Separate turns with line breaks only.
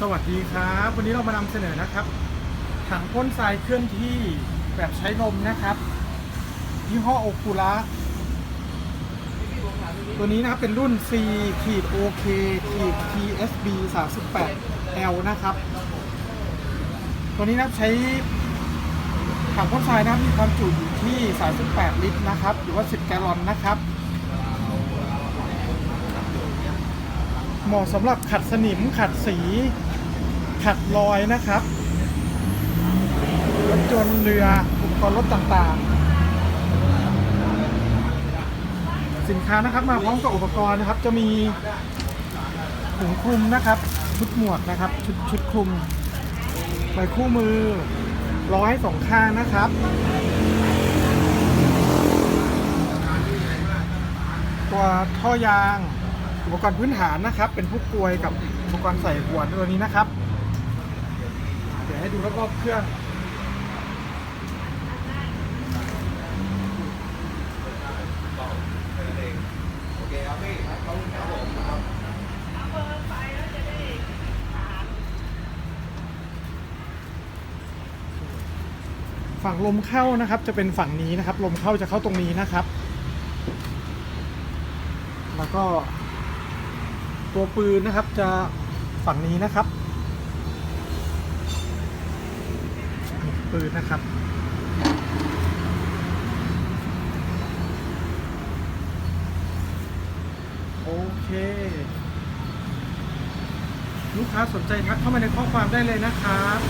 สวัสดีครับ วันนี้เรามานำเสนอนะครับถังพ่นทรายเคลื่อนที่แบบใช้ลมนะครับยี่ห้อโอคูลาตัวนี้นะครับเป็นรุ่น C ขีด OK ขีด TSB 38 L นะครับ ตัวนี้นะครับใช้ถังพ่นทรายนะครับมีความจุอยู่ที่ 38 ลิตรนะครับ หรือว่า 10 แกลลอนนะครับเหมาะสำหรับขัดสนิมขัดสี ขัดรอยนะครับรถจนต์เรืออุปกรณ์รถต่างๆ สินค้านะครับมาพร้อมกับอุปกรณ์นะครับ จะมีถุงคลุมนะครับ ชุดหมวกนะครับ ชุดชุดคลุมใบคู่มือร้อยสองข้างนะครับตัวท่อยาง อุปกรณ์พื้นฐานนะครับ เป็นผู้กลวยกับอุปกรณ์ใส่หัวตัวนี้นะครับ เดี๋ยวให้ดูรอบๆเครื่องฝั่งลมเข้านะครับจะเป็นฝั่งนี้นะครับ ลมเข้าจะเข้าตรงนี้นะครับ แล้วก็ตัวปืนนะครับจะฝั่งนี้นะครับนี่ ปืนนะครับ โอเค ลูกค้าสนใจทักเข้ามาในข้อความได้เลยนะครับ